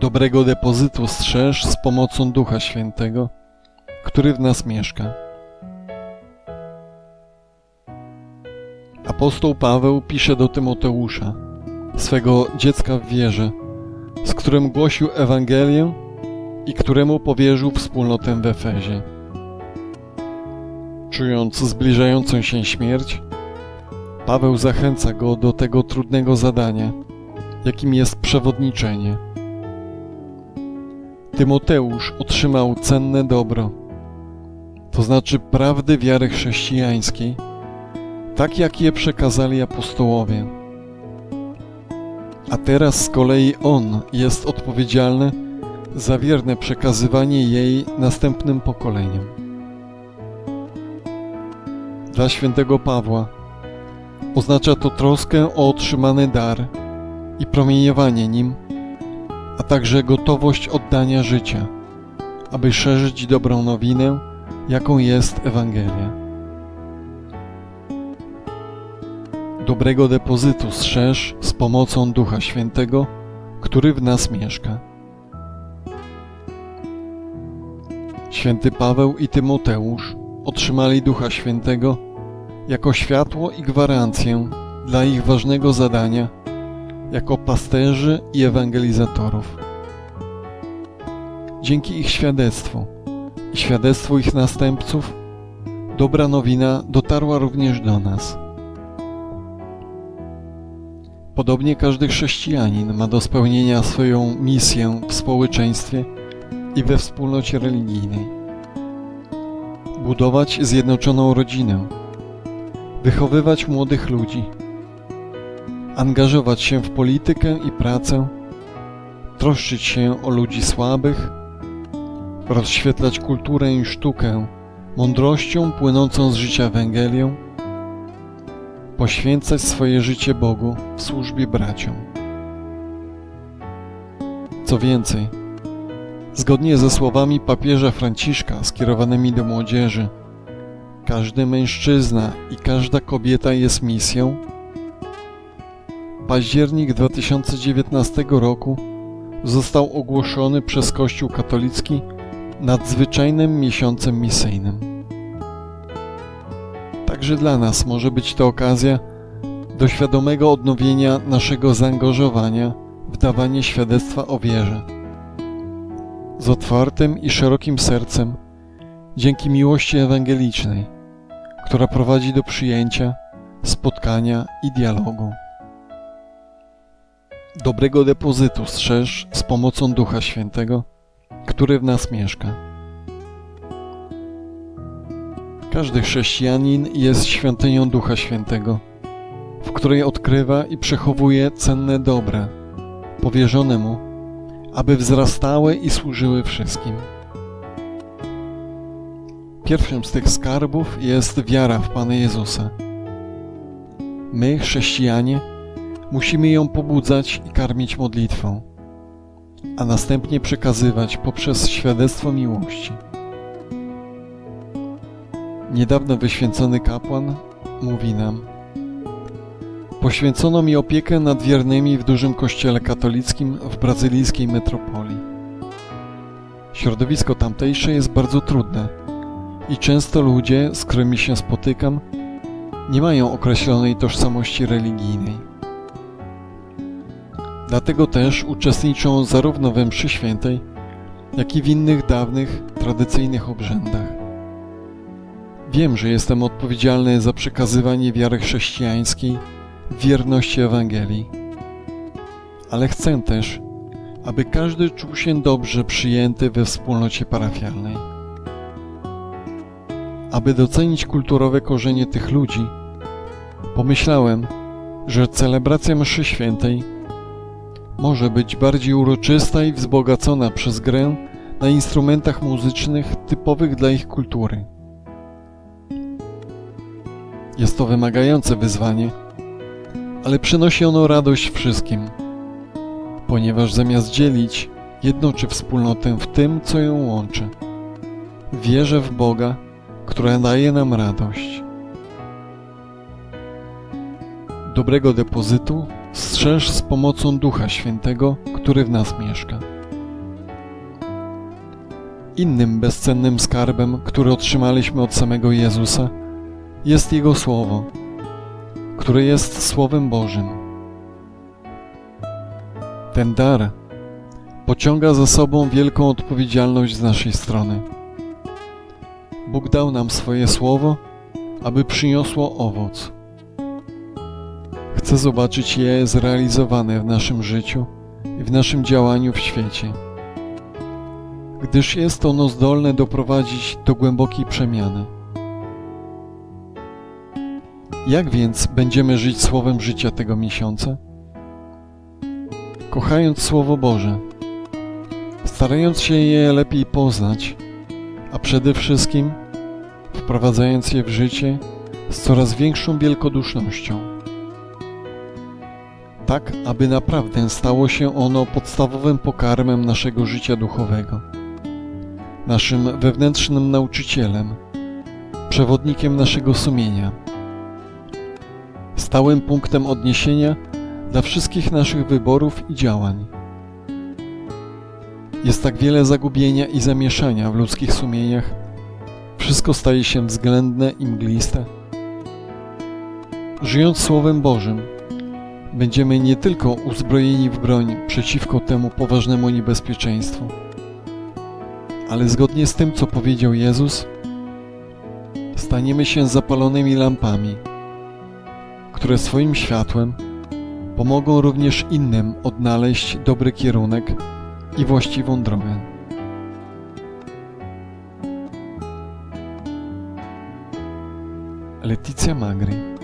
Dobrego depozytu strzeż z pomocą Ducha Świętego, który w nas mieszka. Apostoł Paweł pisze do Tymoteusza, swego dziecka w wierze, z którym głosił Ewangelię i któremu powierzył wspólnotę w Efezie. Czując zbliżającą się śmierć, Paweł zachęca go do tego trudnego zadania, jakim jest przewodniczenie. Tymoteusz otrzymał cenne dobro, to znaczy prawdy wiary chrześcijańskiej, tak jak je przekazali apostołowie. A teraz z kolei on jest odpowiedzialny za wierne przekazywanie jej następnym pokoleniom. Dla świętego Pawła oznacza to troskę o otrzymany dar i promieniowanie nim, a także gotowość oddania życia, aby szerzyć dobrą nowinę, jaką jest Ewangelia. Dobrego depozytu strzeż z pomocą Ducha Świętego, który w nas mieszka. Święty Paweł i Tymoteusz otrzymali Ducha Świętego jako światło i gwarancję dla ich ważnego zadania jako pasterzy i ewangelizatorów. Dzięki ich świadectwu i świadectwu ich następców, dobra nowina dotarła również do nas. Podobnie każdy chrześcijanin ma do spełnienia swoją misję w społeczeństwie i we wspólnocie religijnej. Budować zjednoczoną rodzinę, wychowywać młodych ludzi, angażować się w politykę i pracę, troszczyć się o ludzi słabych, rozświetlać kulturę i sztukę mądrością płynącą z życia Ewangelią, poświęcać swoje życie Bogu w służbie braciom. Co więcej, zgodnie ze słowami papieża Franciszka skierowanymi do młodzieży, każdy mężczyzna i każda kobieta jest misją. Październik 2019 roku został ogłoszony przez Kościół katolicki nadzwyczajnym miesiącem misyjnym. Także dla nas może być to okazja do świadomego odnowienia naszego zaangażowania w dawanie świadectwa o wierze. Z otwartym i szerokim sercem, dzięki miłości ewangelicznej, która prowadzi do przyjęcia, spotkania i dialogu. Dobrego depozytu strzeż z pomocą Ducha Świętego, który w nas mieszka. Każdy chrześcijanin jest świątynią Ducha Świętego, w której odkrywa i przechowuje cenne dobra, powierzone mu, aby wzrastały i służyły wszystkim. Pierwszym z tych skarbów jest wiara w Pana Jezusa. My, chrześcijanie, musimy ją pobudzać i karmić modlitwą, a następnie przekazywać poprzez świadectwo miłości. Niedawno wyświęcony kapłan mówi nam: Poświęcono mi opiekę nad wiernymi w dużym kościele katolickim w brazylijskiej metropolii. Środowisko tamtejsze jest bardzo trudne i często ludzie, z którymi się spotykam, nie mają określonej tożsamości religijnej. Dlatego też uczestniczą zarówno we mszy świętej, jak i w innych dawnych, tradycyjnych obrzędach. Wiem, że jestem odpowiedzialny za przekazywanie wiary chrześcijańskiej wierności Ewangelii, ale chcę też, aby każdy czuł się dobrze przyjęty we wspólnocie parafialnej. Aby docenić kulturowe korzenie tych ludzi, pomyślałem, że celebracja mszy świętej może być bardziej uroczysta i wzbogacona przez grę na instrumentach muzycznych typowych dla ich kultury. Jest to wymagające wyzwanie, ale przynosi ono radość wszystkim, ponieważ zamiast dzielić, jednoczy wspólnotę w tym, co ją łączy. Wierzę w Boga, która daje nam radość. Dobrego depozytu strzeż z pomocą Ducha Świętego, który w nas mieszka. Innym bezcennym skarbem, który otrzymaliśmy od samego Jezusa, jest Jego Słowo, które jest Słowem Bożym. Ten dar pociąga za sobą wielką odpowiedzialność z naszej strony. Bóg dał nam swoje Słowo, aby przyniosło owoc. Chcę zobaczyć je zrealizowane w naszym życiu i w naszym działaniu w świecie, gdyż jest ono zdolne doprowadzić do głębokiej przemiany. Jak więc będziemy żyć słowem życia tego miesiąca? Kochając Słowo Boże, starając się je lepiej poznać, a przede wszystkim wprowadzając je w życie z coraz większą wielkodusznością. Tak, aby naprawdę stało się ono podstawowym pokarmem naszego życia duchowego, naszym wewnętrznym nauczycielem, przewodnikiem naszego sumienia, stałym punktem odniesienia dla wszystkich naszych wyborów i działań. Jest tak wiele zagubienia i zamieszania w ludzkich sumieniach, wszystko staje się względne i mgliste. Żyjąc Słowem Bożym, będziemy nie tylko uzbrojeni w broń przeciwko temu poważnemu niebezpieczeństwu, ale zgodnie z tym, co powiedział Jezus, staniemy się zapalonymi lampami, które swoim światłem pomogą również innym odnaleźć dobry kierunek i właściwą drogę. Letizia Magri